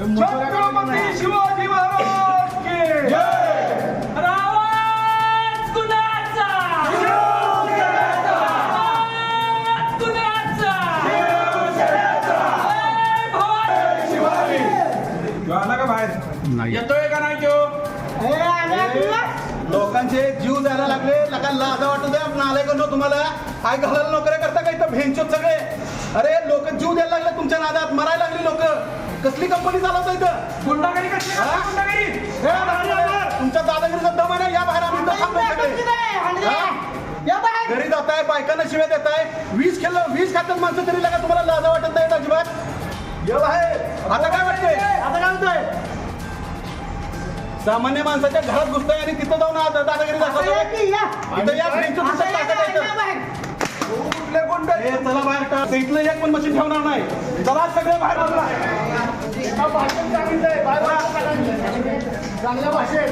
छत्रपती शिवाजी महाराज की आवाज कुणाचा? आवाज कुणाचा? आला का बाहेर? येतोय का नाही तो? आल्या? लोकांचे जीव जायला लागले. लगा लाजा वाटू द्या. आपण आले का तुम्हाला? काय घालायला नोकऱ्या करता का इथं? भेंचोत सगळे. अरे जीव द्यायला लागले तुमच्या नादात. मरायला लागली लोक. कसली कंपनी चालवता इथं? गुंडागिरी कसली? करता गुंडागिरी? हे दादागिरी, तुमच्या दादागिरीचा दम आहे ना? या बाहेर आम्ही इथं थांबलोय हांडे, सगळे. हांडे. हा? घरी जाताय बायकांना शिव्या देताय. वीज खेळलं वीज खातात माणसं तरी लागा तुम्हाला लाजा वाटत नाही अजिबात. ये बाहेर. आता काय वाटतंय? आता काय होतंय? सामान्य माणसाच्या घरात घुसताय आणि तिथं जाऊन आज दादागिरी दाखवतोय. इथं या फ्रेंडचं आता पुस्तक या टाकत बाहेर, आहे या इथं. बाहेर. कुठले गुंड हे चला बाहेर टाक इथलं एक पण मशीन ठेवणार नाही चला सगळे बाहेर चांगल्या भाषेत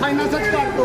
फायनान्सच काढतो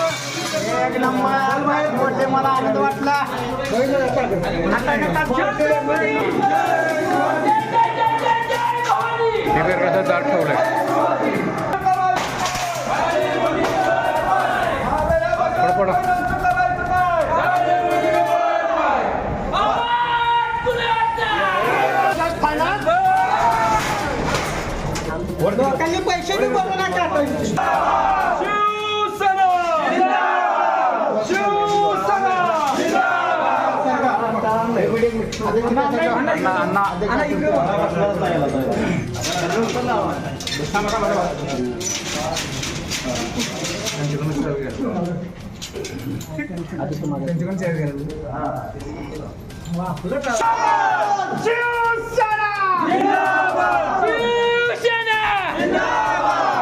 एक नंबर. मोठे मला आनंद वाटला. कसं दाट ठेवलंय. लोकांनी पैसे बी भरू नका शिवसेना शिवसेना अण्णा अण्णा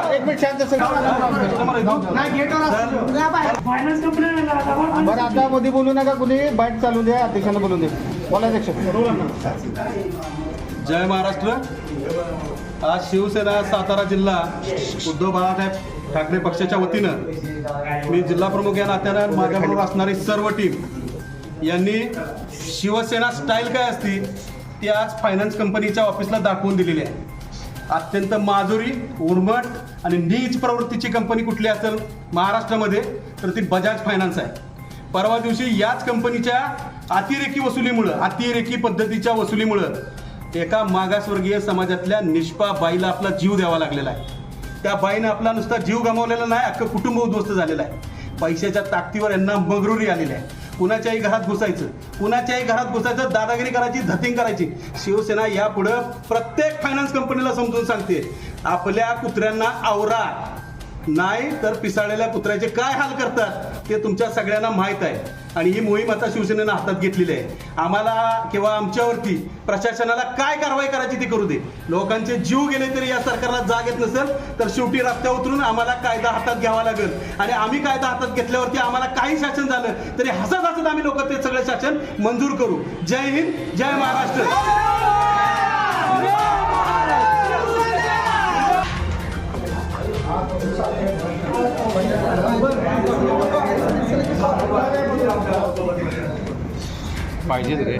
एक मिनिट शांत सर नाही गेटवर असतो. या बाहेर. बरं आता मध्ये बोलू नका कुणी बाईट चालू द्या अध्यक्षांना बोलून दे बोला अध्यक्ष जय महाराष्ट्र. आज शिवसेना सातारा जिल्हा उद्धव बाळासाहेब ठाकरे पक्षाच्या वतीनं मी जिल्हा प्रमुख या नात्यानं माझ्याबरोबर असणारी सर्व टीम यांनी शिवसेना स्टाईल काय असती ती आज फायनान्स कंपनीच्या ऑफिसला दाखवून दिलेली आहे. अत्यंत माधुरी उर्मट आणि नीच प्रवृत्तीची कंपनी कुठली असेल महाराष्ट्रामध्ये तर ती बजाज फायनान्स आहे. परवा दिवशी याच कंपनीच्या अतिरेकी वसुलीमुळं अतिरेकी पद्धतीच्या वसुलीमुळं एका मागासवर्गीय समाजातल्या निष्पा बाईला आपला जीव द्यावा लागलेला आहे. त्या बाईनं आपला नुसता जीव गमावलेला नाही अख्खं कुटुंब उद्ध्वस्त झालेलं आहे. पैशाच्या ताकदीवर यांना मगरुरी आलेली आहे. कुणाच्याही घरात घुसायचं कुणाच्याही घरात घुसायचं दादागिरी करायची धतिंग करायची. शिवसेना यापुढं प्रत्येक फायनान्स कंपनीला समजून सांगते आपल्या कुत्र्यांना आवरा. नाही तर पिसाळलेल्या कुत्र्याचे काय हाल करतात ते तुमच्या सगळ्यांना माहीत आहे. आणि ही मोहीम आता शिवसेनेनं हातात घेतलेली आहे. आम्हाला किंवा आमच्यावरती प्रशासनाला काय कारवाई करायची ती करू दे. लोकांचे जीव गेले तरी या सरकारला जाग येत नसेल तर शेवटी रस्त्यावर उतरून आम्हाला कायदा हातात घ्यावा लागेल. आणि आम्ही कायदा हातात घेतल्यावरती आम्हाला काही शासन झालं तरी हसत हसत आम्ही लोक ते सगळं शासन मंजूर करू. जय हिंद जय महाराष्ट्र. पाहिजेच रे.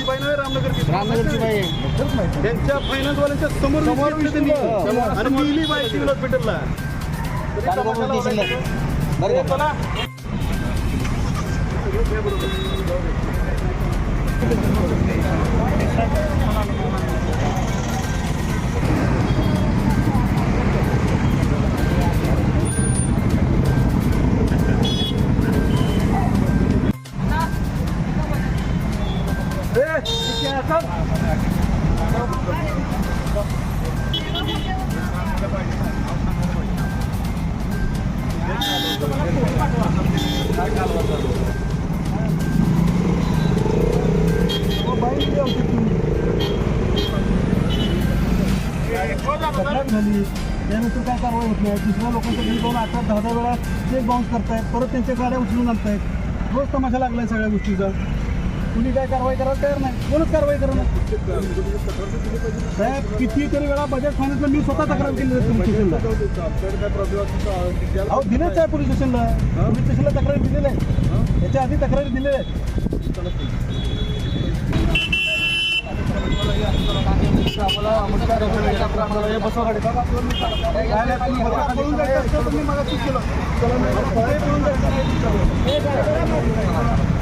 समाजाची बाई नव्हे रामनगर रामनगरची बाई त्यांच्या फायनान्सवाल्यांच्या समोर समोर आणि मिली बाई सिव्हिल हॉस्पिटलला हो, चला. झाली त्यानंतर काय कारवाई होत नाही दुसऱ्या लोकांच्या घरी जाऊन आठ आठ दहा दहा वेळा चेक बाउन्स करतायत परत त्यांच्या गाड्या उचलून आणतायत. रोज तमाशा लागलाय सगळ्या गोष्टीचा. कुणी काय कारवाई करायला तयार नाही. कोणच कारवाई करणार साहेब कितीतरी वेळा बजाज फायनान्सला मी स्वतः तक्रार केली आहे पोलीस स्टेशनला. अहो दिलेच आहे पोलीस स्टेशनला. पोलीस स्टेशनला तक्रारी दिलेली आहे. याच्या आधी तक्रारी दिलेल्या आहेत.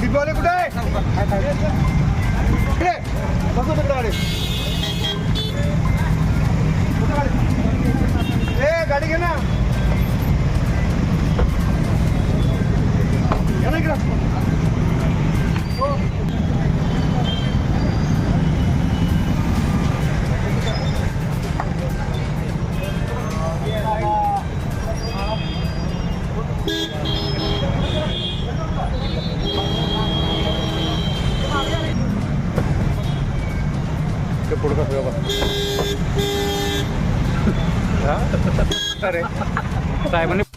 डिबोले कुठे आहे इकडे. बघू तिकडे गाडी? ए गाडी घे ना घे ना ते पुढं साहेबांनी